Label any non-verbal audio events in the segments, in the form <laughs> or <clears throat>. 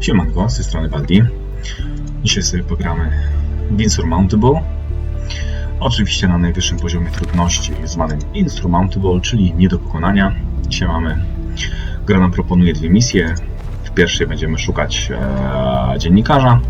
Siemanko, z tej strony Waldi. Dzisiaj sobie pogramy Insurmountable. Oczywiście na najwyższym poziomie trudności zwanym Insurmountable, czyli nie do pokonania. Dzisiaj mamy... Gra nam proponuje dwie misje. W pierwszej będziemy szukać e, dziennikarza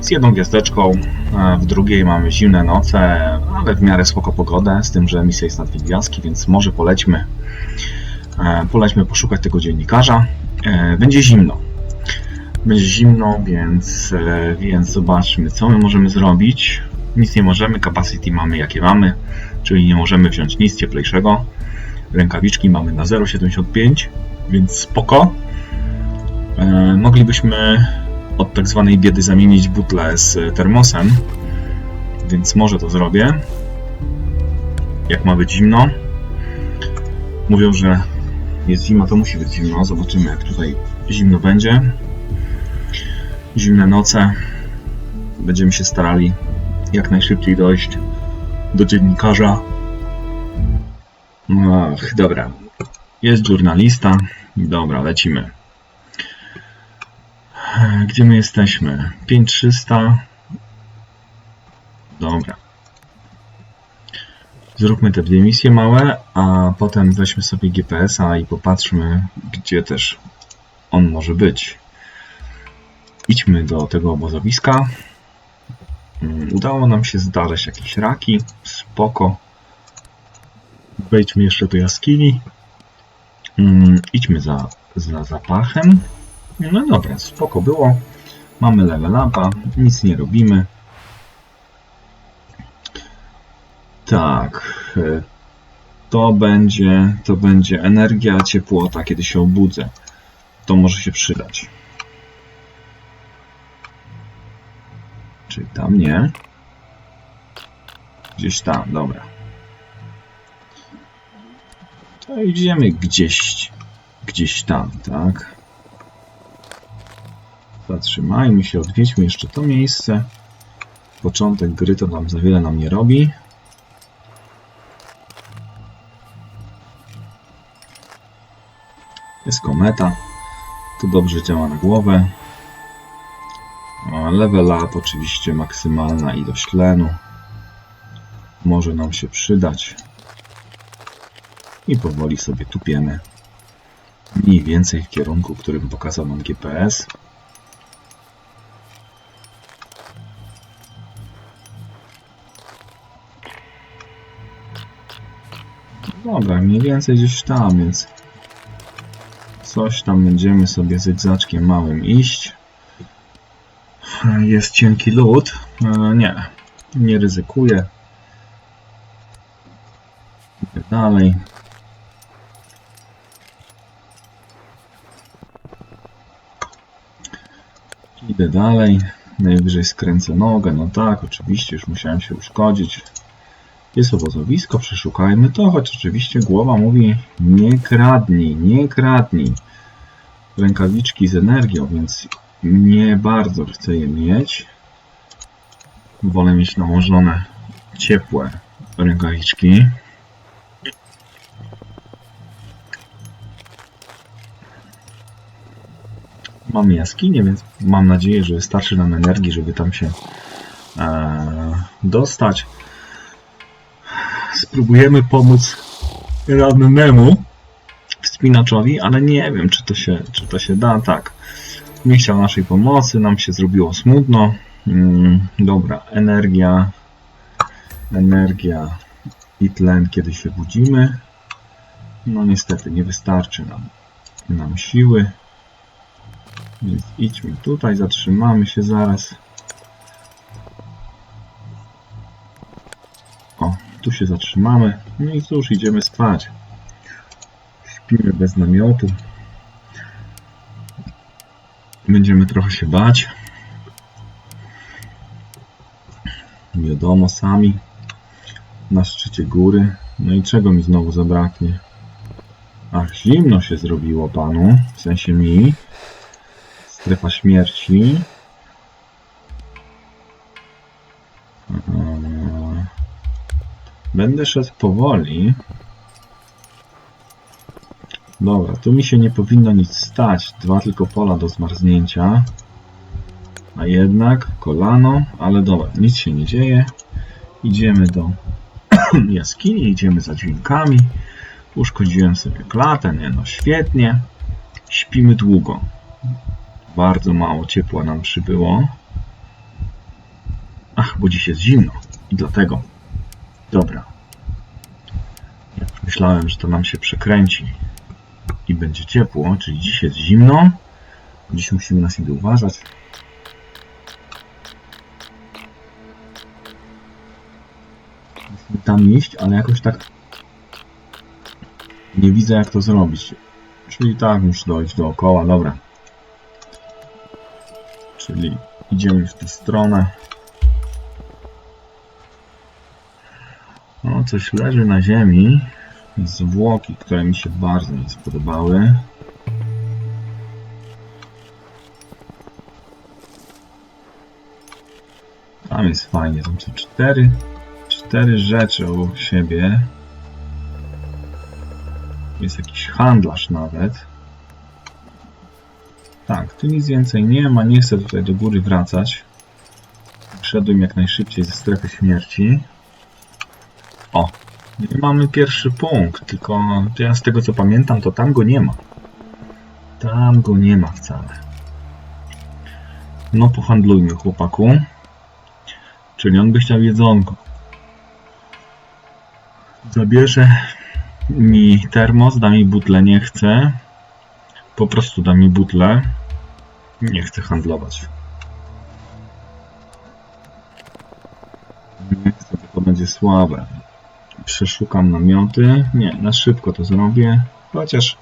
z jedną gwiazdeczką. E, w drugiej mamy zimne noce, ale w miarę spoko pogodę, z tym, że misja jest na dwie gwiazdki, więc może polećmy e, polećmy poszukać tego dziennikarza. E, będzie zimno. Będzie zimno, więc, e, więc zobaczmy, co my możemy zrobić. Nic nie możemy, capacity mamy jakie mamy, czyli nie możemy wziąć nic cieplejszego. Rękawiczki mamy na 0,75, więc spoko. E, moglibyśmy od tak zwanej biedy zamienić butlę z termosem, więc może to zrobię. Jak ma być zimno. Mówią, że jest zima, to musi być zimno. Zobaczymy, jak tutaj zimno będzie. Zimne noce. Będziemy się starali jak najszybciej dojść do dziennikarza. Ach, dobra. Jest żurnalista. Dobra, lecimy. Gdzie my jesteśmy? 5300. Dobra. Zróbmy te dwie misje małe, a potem weźmy sobie GPS-a i popatrzmy, gdzie też on może być. Idźmy do tego obozowiska. Mm, Udało nam się znaleźć jakieś raki. Spoko. Wejdźmy jeszcze do jaskini. Mm, Idźmy za, za zapachem. No dobra, spoko było. Mamy level upa, nic nie robimy. Tak. e, To będzie, to będzie energia, ciepłota, kiedy się obudzę. To może się przydać. Czyli tam nie. Gdzieś tam, dobra. To idziemy gdzieś, gdzieś tam, tak? Zatrzymajmy się, odwiedźmy jeszcze to miejsce. Początek gry to nam za wiele nam nie robi. Jest kometa. To dobrze działa na głowę. Level up oczywiście maksymalna ilość tlenu. Może nam się przydać. I powoli sobie tupiemy. Mniej więcej w kierunku, którym pokazał nam GPS. Dobra, mniej więcej gdzieś tam, więc coś tam będziemy sobie zygzaczkiem małym iść. Jest cienki lód. E, Nie, nie ryzykuję. Idę dalej. Idę dalej. Najwyżej skręcę nogę. No tak, oczywiście, już musiałem się uszkodzić. Jest obozowisko, przeszukajmy to, choć oczywiście głowa mówi nie kradnij, nie kradnij. Rękawiczki z energią, więc nie bardzo chcę je mieć. Wolę mieć nałożone ciepłe rękawiczki. Mamy jaskinię, więc mam nadzieję, że wystarczy nam energii, żeby tam się e, dostać. Spróbujemy pomóc rannemu wspinaczowi, ale nie wiem, czy to się, czy to się da. Tak, nie chciał naszej pomocy, nam się zrobiło smutno. Mm, dobra, energia, energia i tlen, kiedy się budzimy. No niestety, nie wystarczy nam, nam siły. Więc idźmy tutaj, zatrzymamy się zaraz. O, tu się zatrzymamy. No i cóż, idziemy spać. Śpimy bez namiotu. Będziemy trochę się bać. Wiadomo, sami na szczycie góry. No i czego mi znowu zabraknie? Ach, zimno się zrobiło panu, w sensie mi. Strefa śmierci. Będę szedł powoli. Dobra, tu mi się nie powinno nic stać. Dwa tylko pola do zmarznięcia. A jednak kolano, ale dobra, nic się nie dzieje. Idziemy do <clears throat> jaskini, idziemy za dźwiękami. Uszkodziłem sobie klatę, nie no świetnie. Śpimy długo. Bardzo mało ciepła nam przybyło. Ach, bo dziś jest zimno i dlatego. Dobra. Myślałem, że to nam się przekręci i będzie ciepło, czyli dziś jest zimno. Dziś musimy na siebie uważać. Tam iść, ale jakoś tak nie widzę jak to zrobić. Czyli tak muszę dojść dookoła, dobra. Czyli idziemy w tę stronę. No, coś leży na ziemi. Zwłoki, które mi się bardzo nie spodobały. Tam jest fajnie, tam są cztery, cztery rzeczy obok siebie. Jest jakiś handlarz nawet. Tak, tu nic więcej nie ma, nie chcę tutaj do góry wracać. Wszedłem jak najszybciej ze strefy śmierci. Mamy pierwszy punkt, tylko ja z tego co pamiętam, to tam go nie ma. Tam go nie ma wcale. No pohandlujmy chłopaku. Czyli on by chciał jedzonko. Zabierze mi termos, da mi butlę, nie chcę. Po prostu da mi butlę. Nie chcę handlować. Nie chcę, to będzie słabe. Przeszukam namioty. Nie, na szybko to zrobię. Chociaż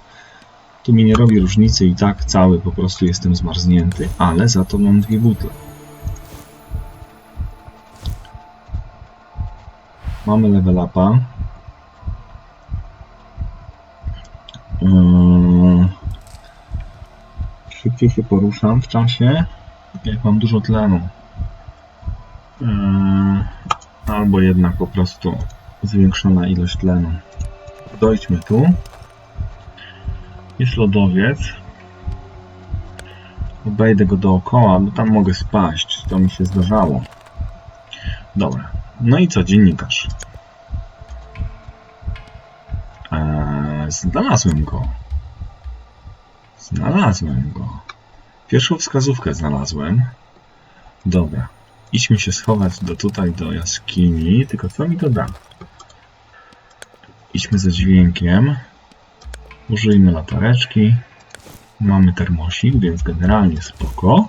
tu mi nie robi różnicy i tak cały po prostu jestem zmarznięty. Ale za to mam dwie butle. Mamy level upa. Yy, Szybciej się poruszam w czasie, jak mam dużo tlenu. Yy, Albo jednak po prostu zwiększona ilość tlenu. Dojdźmy tu. Jest lodowiec. Obejdę go dookoła, bo tam mogę spaść. To mi się zdarzało. Dobra. No i co, dziennikarz? Eee, znalazłem go. Znalazłem go. Pierwszą wskazówkę znalazłem. Dobra. Idźmy się schować do tutaj, do jaskini. Tylko co mi to da? Idźmy ze dźwiękiem. Użyjmy latareczki. Mamy termosik, więc generalnie spoko.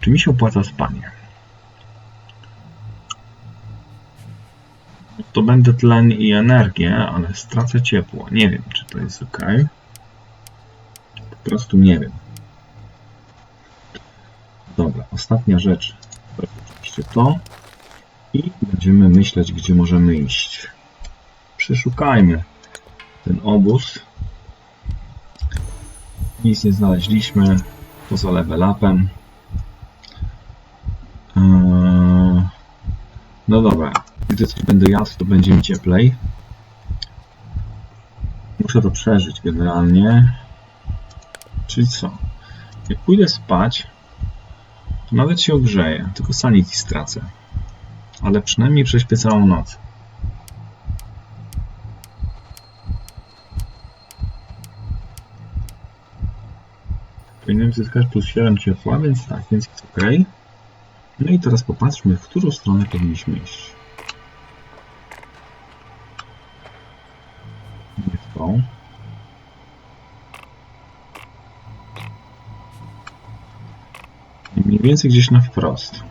Czy mi się opłaca spanie? To będę tlen i energię, ale stracę ciepło. Nie wiem, czy to jest ok. Po prostu nie wiem. Dobra, ostatnia rzecz. To oczywiście to. Będziemy myśleć, gdzie możemy iść. Przeszukajmy ten obóz. Nic nie znaleźliśmy poza level upem. Eee, No dobra, gdy coś będę jadł, to będzie mi cieplej. Muszę to przeżyć generalnie. Czyli co? Jak pójdę spać, to nawet się ogrzeję, tylko sanity stracę. Ale przynajmniej prześpię całą noc. Powinienem zyskać plus 7 ciepła, więc tak, więc jest ok. No i teraz popatrzmy, w którą stronę powinniśmy iść. Nie w tą. Mniej więcej gdzieś na wprost.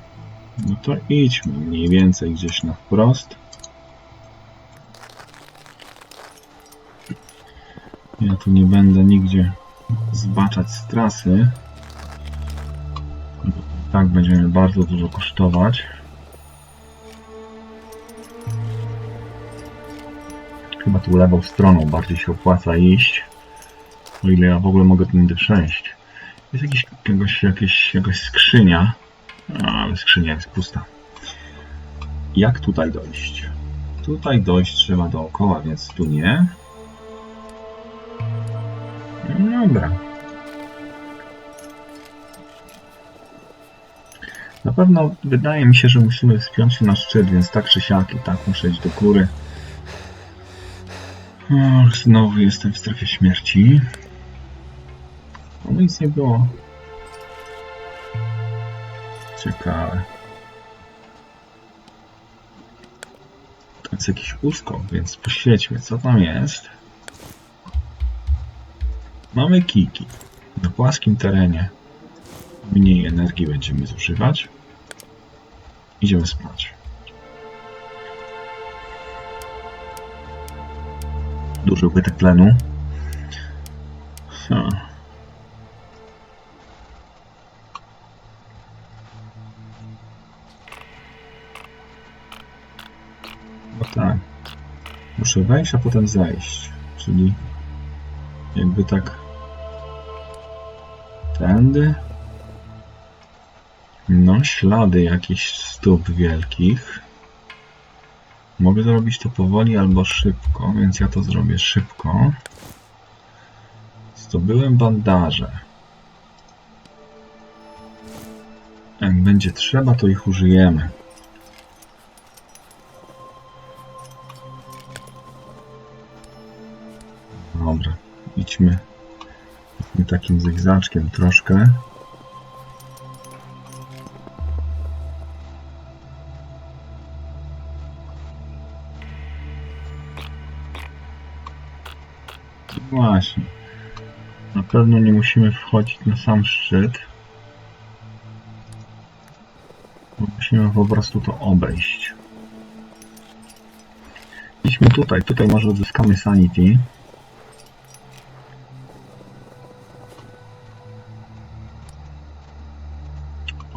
No to idźmy mniej więcej gdzieś na wprost. Ja tu nie będę nigdzie zbaczać z trasy. Tak będziemy bardzo dużo kosztować. Chyba tu lewą stroną bardziej się opłaca iść. O ile ja w ogóle mogę tędy przejść. Jest jakiś, jakaś, jakaś skrzynia. A, ale skrzynia jest pusta. Jak tutaj dojść? Tutaj dojść trzeba dookoła, więc tu nie. No Dobra. Na pewno wydaje mi się, że musimy wspiąć się na szczyt, więc tak czy siak i tak muszę iść do góry. O, znowu jestem w strefie śmierci. No nic nie było. Ciekawe. To jest jakiś uskok, więc poświećmy, co tam jest. Mamy kiki. Na płaskim terenie mniej energii będziemy zużywać. Idziemy spać. Duży ubytek tlenu. Ha. Tak. Muszę wejść, a potem zejść. Czyli jakby tak tędy. No, ślady jakichś stóp wielkich. Mogę zrobić to powoli albo szybko, więc ja to zrobię szybko. Zdobyłem bandaże. Jak będzie trzeba, to ich użyjemy. Dobra, idźmy, idźmy takim zygzaczkiem troszkę. Właśnie. Na pewno nie musimy wchodzić na sam szczyt. Musimy po prostu to obejść. Idźmy tutaj, tutaj może odzyskamy Sanity.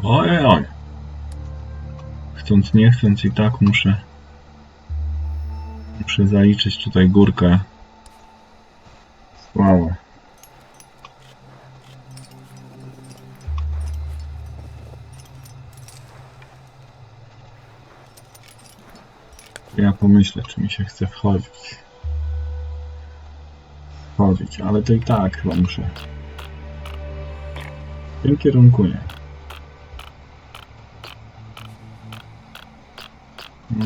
Oj, oj. Chcąc nie chcąc i tak muszę muszę zaliczyć tutaj górkę Słabo. Ja pomyślę, czy mi się chce wchodzić. Wchodzić, ale to i tak chyba muszę. W tym kierunku nie.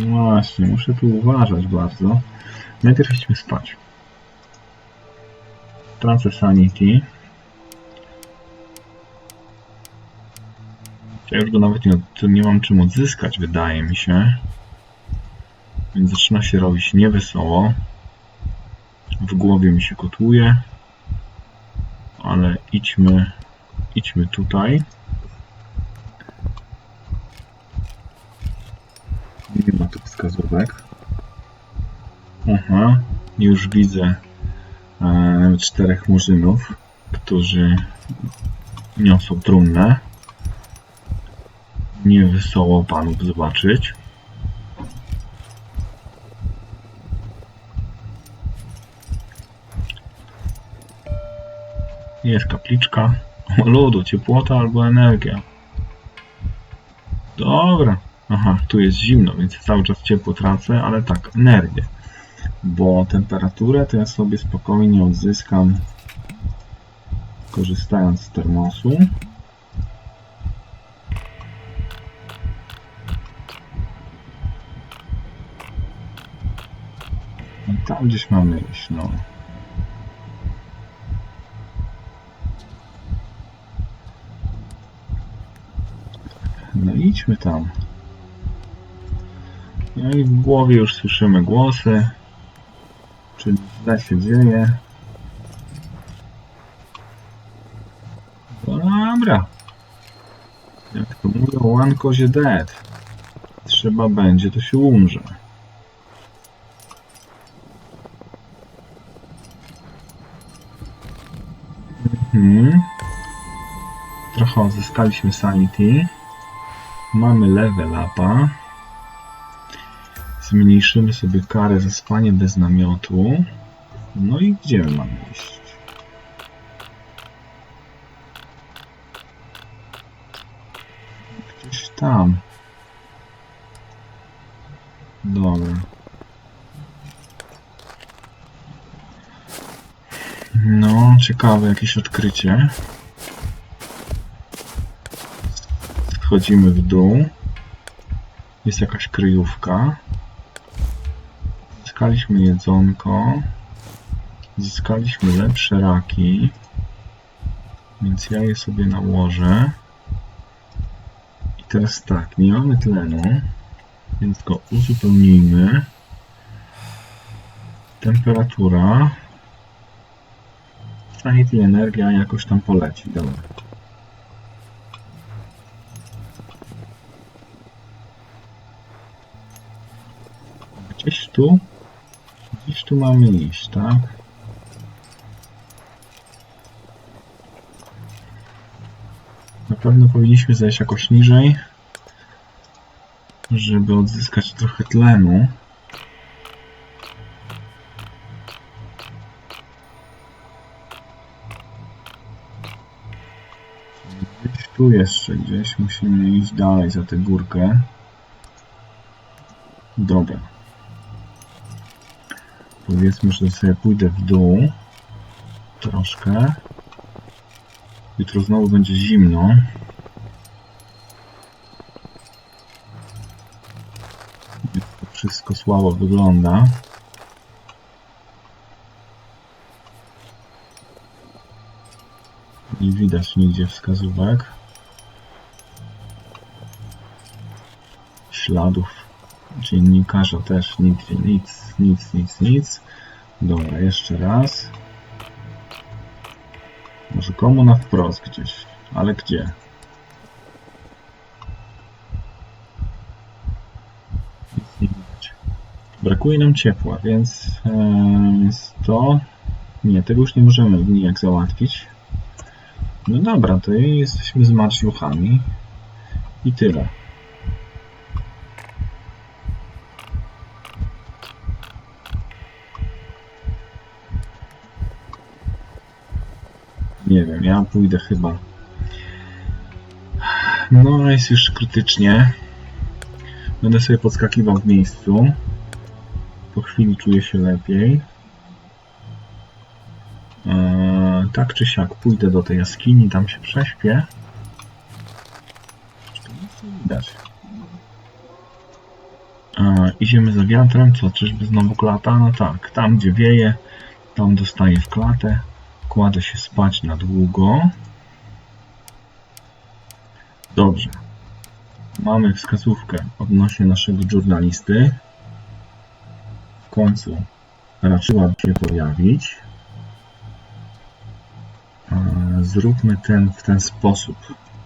Właśnie, muszę tu uważać bardzo. Najpierw idźmy spać. Tracę Sanity. Ja już go nawet nie, nie mam czym odzyskać, wydaje mi się. Więc zaczyna się robić niewesoło. W głowie mi się kotłuje. Ale idźmy, idźmy tutaj. Nie wskazówek. Aha, już widzę e, czterech murzynów, którzy niosą trumnę. Nie wesoło panów zobaczyć. Jest kapliczka. O <laughs> ludu, ciepłota albo energia. Dobra. Aha, tu jest zimno, więc cały czas ciepło tracę, ale tak, energię bo temperaturę to ja sobie spokojnie odzyskam korzystając z termosu. I tam gdzieś mamy iść, no. No idźmy tam. No i w głowie już słyszymy głosy. Czyli źle się dzieje. Dobra. Jak to mówią, one kozie dead. Trzeba będzie, to się umrze. Mhm. Trochę odzyskaliśmy sanity. Mamy level upa. Zmniejszymy sobie karę za spanie bez namiotu. No i gdzie mamy iść? Gdzieś tam. Dobra. No, ciekawe jakieś odkrycie. Wchodzimy w dół. Jest jakaś kryjówka. Zyskaliśmy jedzonko. Zyskaliśmy lepsze raki. Więc ja je sobie nałożę. I teraz tak, nie mamy tlenu. Więc go uzupełnijmy. Temperatura. Sanity energia jakoś tam poleci. Dobra. Gdzieś tu. Tu mamy iść, tak? Na pewno powinniśmy zejść jakoś niżej, żeby odzyskać trochę tlenu. Gdzieś tu jeszcze, gdzieś musimy iść dalej za tę górkę. Dobra. Powiedzmy, że sobie pójdę w dół. Troszkę. Jutro znowu będzie zimno. Wszystko słabo wygląda. Nie widać nigdzie wskazówek. Śladów dziennikarza też nigdzie nic, nic, nic, nic. Dobra, jeszcze raz. Może komu na wprost gdzieś, ale gdzie? Brakuje nam ciepła, więc e, to... Nie, tego już nie możemy nijak załatwić. No dobra, to jesteśmy z marszluchami. I tyle. Nie wiem, ja pójdę chyba. No, jest już krytycznie. Będę sobie podskakiwał w miejscu. Po chwili czuję się lepiej. Eee, tak czy siak, pójdę do tej jaskini, tam się prześpię. Eee, idziemy za wiatrem, co, czyżby znowu klata? No tak, tam gdzie wieje, tam dostaję w klatę. Kładę się spać na długo. Dobrze. Mamy wskazówkę odnośnie naszego żurnalisty. W końcu raczyła się pojawić. E, Zróbmy ten w ten sposób.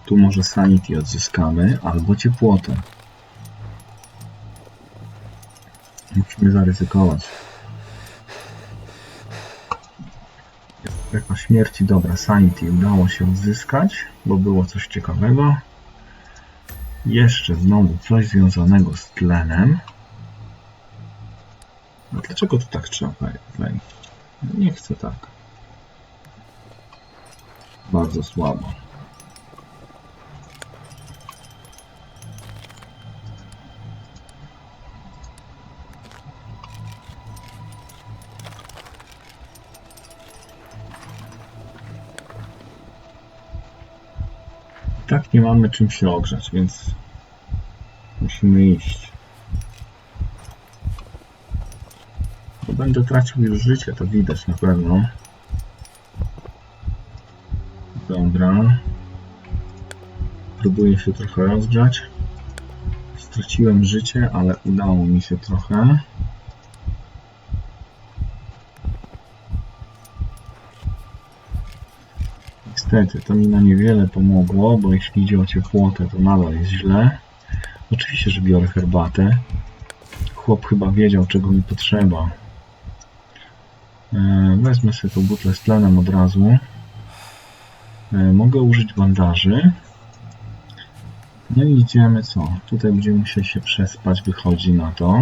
Tu może sanity odzyskamy, albo ciepłotę. Musimy zaryzykować. Strefa śmierci, dobra, Sanity udało się odzyskać, bo było coś ciekawego. Jeszcze znowu coś związanego z tlenem. No dlaczego tu tak trzeba? Nie chcę tak. Bardzo słabo. Tak nie mamy czym się ogrzać, więc musimy iść. Bo będę tracił już życie, to widać na pewno. Dobra. Próbuję się trochę rozgrzać. Straciłem życie, ale udało mi się trochę. Niestety, to mi na niewiele pomogło, bo jeśli idzie o ciepłotę, to nadal jest źle. Oczywiście, że biorę herbatę. Chłop chyba wiedział, czego mi potrzeba. E, Wezmę sobie tą butlę z tlenem od razu. E, Mogę użyć bandaży. No i idziemy co? Tutaj będziemy musieli się przespać, wychodzi na to.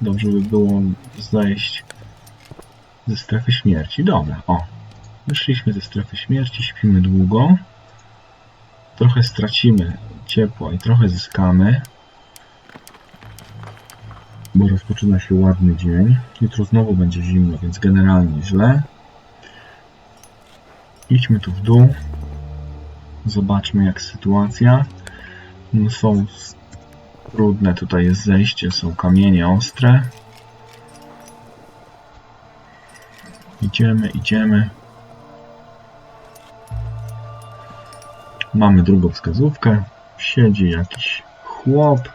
Dobrze by było zejść ze strefy śmierci. Dobra, o. Wyszliśmy ze strefy śmierci, śpimy długo. Trochę stracimy ciepła i trochę zyskamy. bo rozpoczyna się ładny dzień. Jutro znowu będzie zimno, więc generalnie źle. Idźmy tu w dół. Zobaczmy jak sytuacja. No są trudne, tutaj jest zejście, są kamienie ostre. Idziemy, idziemy. Mamy drugą wskazówkę. Siedzi jakiś chłop.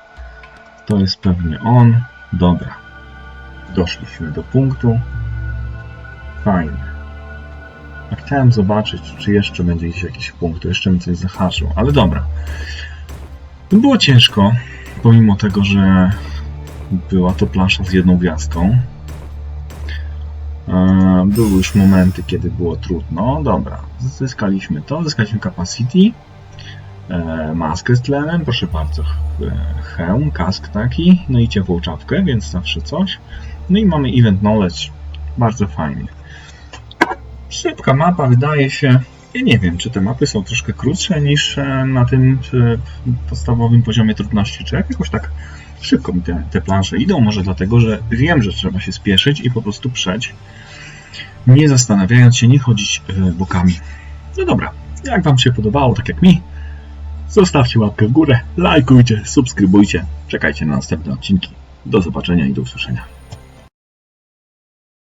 To jest pewnie on. Dobra. Doszliśmy do punktu. Fajnie. A chciałem zobaczyć, czy jeszcze będzie gdzieś jakiś punkt. Jeszcze mi coś zahaczył, ale dobra. Było ciężko, pomimo tego, że była to plansza z jedną gwiazdką. Były już momenty, kiedy było trudno. Dobra, zyskaliśmy to, zyskaliśmy capacity, e, maskę z tlenem, proszę bardzo, hełm, kask taki, no i ciepłą czapkę, więc zawsze coś. No i mamy event knowledge, bardzo fajnie. Szybka mapa, wydaje się. Ja nie wiem, czy te mapy są troszkę krótsze niż e, na tym e, podstawowym poziomie trudności, czy jak jakoś tak szybko mi te, te plansze idą, może dlatego, że wiem, że trzeba się spieszyć i po prostu przeć, nie zastanawiając się, nie chodzić e, bokami. No dobra, jak Wam się podobało, tak jak mi, zostawcie łapkę w górę, lajkujcie, subskrybujcie, czekajcie na następne odcinki. Do zobaczenia i do usłyszenia.